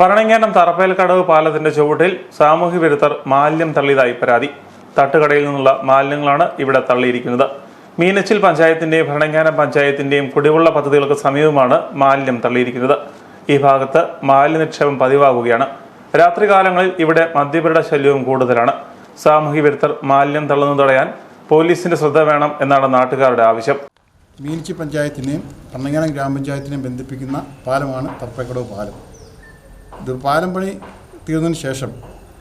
ഭരണങ്ങാനം തറപ്പേൽക്കടവ് പാലത്തിന്റെ ചുവട്ടിൽ സാമൂഹ്യ വിരുദ്ധർ മാലിന്യം തള്ളിയതായി പരാതി. തട്ടുകടയിൽ നിന്നുള്ള മാലിന്യങ്ങളാണ് ഇവിടെ തള്ളിയിരിക്കുന്നത്. മീനച്ചിൽ പഞ്ചായത്തിന്റെയും ഭരണങ്ങാനം പഞ്ചായത്തിന്റെയും കുടിവെള്ള പദ്ധതികൾക്ക് സമീപമാണ് മാലിന്യം തള്ളിയിരിക്കുന്നത്. ഈ ഭാഗത്ത് മാലിന്യ നിക്ഷേപം പതിവാകുകയാണ്. രാത്രികാലങ്ങളിൽ ഇവിടെ മദ്യപരുടെ ശല്യവും കൂടുതലാണ്. സാമൂഹ്യ വിരുദ്ധർ മാലിന്യം തള്ളുന്നത് തടയാൻ പോലീസിന്റെ ശ്രദ്ധ വേണം എന്നാണ് നാട്ടുകാരുടെ ആവശ്യം. മീനച്ചി പഞ്ചായത്തിനെയും ഭരണങ്ങാനം ഗ്രാമപഞ്ചായത്തിനെയും ബന്ധിപ്പിക്കുന്ന പാലമാണ് തർപ്പക്കടവ് പാലം. ഇത് പാലം പണി തീർന്നതിന് ശേഷം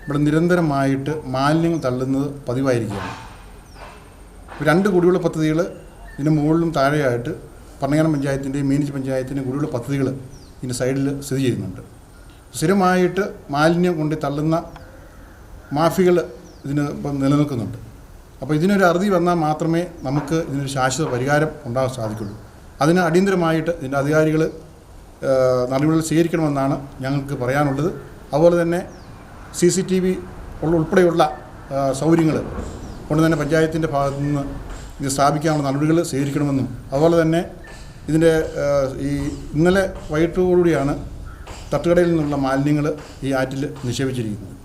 ഇവിടെ നിരന്തരമായിട്ട് മാലിന്യങ്ങൾ തള്ളുന്നത് പതിവായിരിക്കുകയാണ്. രണ്ട് കുടിവെള്ള പദ്ധതികൾ ഇതിന് മുകളിലും താഴെയായിട്ട് ഭരണങ്ങാനം പഞ്ചായത്തിന്റെയും മീനിച്ച് പഞ്ചായത്തിന്റെയും കുടിവെള്ള പദ്ധതികൾ ഇതിന്റെ സൈഡിൽ സ്ഥിതി ചെയ്യുന്നുണ്ട്. സ്ഥിരമായിട്ട് മാലിന്യം കൊണ്ട് തള്ളുന്ന മാഫികൾ ഇതിന് ഇപ്പം നിലനിൽക്കുന്നുണ്ട്. അപ്പോൾ ഇതിനൊരു അറുതി വന്നാൽ മാത്രമേ നമുക്ക് ഇതിനൊരു ശാശ്വത പരിഹാരം ഉണ്ടാകാൻ സാധിക്കുള്ളൂ. അതിന് അടിയന്തരമായിട്ട് ഇതിന്റെ അധികാരികൾ നടപടികൾ സ്വീകരിക്കണമെന്നാണ് ഞങ്ങൾക്ക് പറയാനുള്ളത്. അതുപോലെ തന്നെ സി സി ടി വി ഉൾപ്പെടെയുള്ള സൗകര്യങ്ങൾ കൊണ്ട് തന്നെ പഞ്ചായത്തിന്റെ ഭാഗത്തു നിന്ന് ഇത് സ്ഥാപിക്കാനുള്ള നടപടികൾ സ്വീകരിക്കണമെന്നും അതുപോലെ തന്നെ ഇതിന്റെ ഈ ഇന്നലെ വൈകിട്ടോടുകൂടിയാണ് തട്ടുകടയിൽ നിന്നുള്ള മാലിന്യങ്ങൾ ഈ ആറ്റിൽ നിക്ഷേപിച്ചിരിക്കുന്നത്.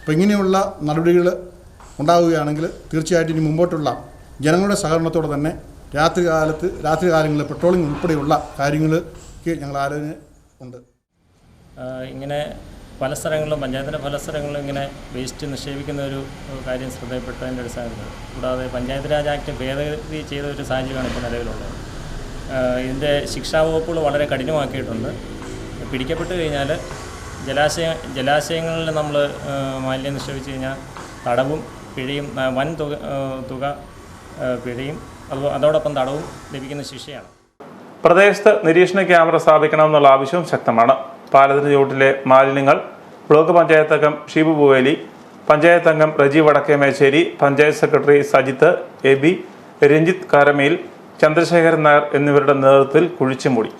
അപ്പോൾ ഇങ്ങനെയുള്ള നടപടികൾ ഉണ്ടാവുകയാണെങ്കിൽ തീർച്ചയായിട്ടും ഇനി മുമ്പോട്ടുള്ള ജനങ്ങളുടെ സഹകരണത്തോടെ തന്നെ രാത്രി കാലത്ത് രാത്രി കാലങ്ങളിൽ പെട്രോളിംഗ് ഉൾപ്പെടെയുള്ള കാര്യങ്ങൾക്ക് ഞങ്ങൾ ആലോചന ഉണ്ട്. ഇങ്ങനെ പല സ്ഥലങ്ങളിലും പഞ്ചായത്തിന്റെ പല സ്ഥലങ്ങളിലും ഇങ്ങനെ വേസ്റ്റ് നിക്ഷേപിക്കുന്ന ഒരു കാര്യം ശ്രദ്ധയിൽപ്പെട്ടതിന്റെ അടിസ്ഥാനത്തിൽ കൂടാതെ പഞ്ചായത്ത് രാജ് ആക്ട് ഭേദഗതി ചെയ്ത ഒരു സാഹചര്യമാണ് ഇപ്പോൾ നിലവിലുള്ളത്. ഇതിന്റെ ശിക്ഷാ വകുപ്പുകൾ വളരെ കഠിനമാക്കിയിട്ടുണ്ട്. പിടിക്കപ്പെട്ട് കഴിഞ്ഞാൽ ജലാശയ ജലാശയങ്ങളിൽ നമ്മൾ മാലിന്യം നിക്ഷേപിച്ച് കഴിഞ്ഞാൽ തടവും പിഴയും വൻ തുക തുക പിഴയും അതോടൊപ്പം തടവും ലഭിക്കുന്ന ശിക്ഷയാണ്. പ്രദേശത്ത് നിരീക്ഷണ ക്യാമറ സ്ഥാപിക്കണമെന്നുള്ള ആവശ്യവും ശക്തമാണ്. പാലത്തിന് ചുവട്ടിലെ മാലിന്യങ്ങൾ ബ്ലോക്ക് പഞ്ചായത്ത് അംഗം ഷിബു ബുവേലി പഞ്ചായത്ത് അംഗം Reji Vadakkemesseri panchayat secretary Sajith A B Ranjith Karamel Chandrasekharan Nair എന്നിവരുടെ നേതൃത്വത്തിൽ കുഴിച്ചുമൂടി.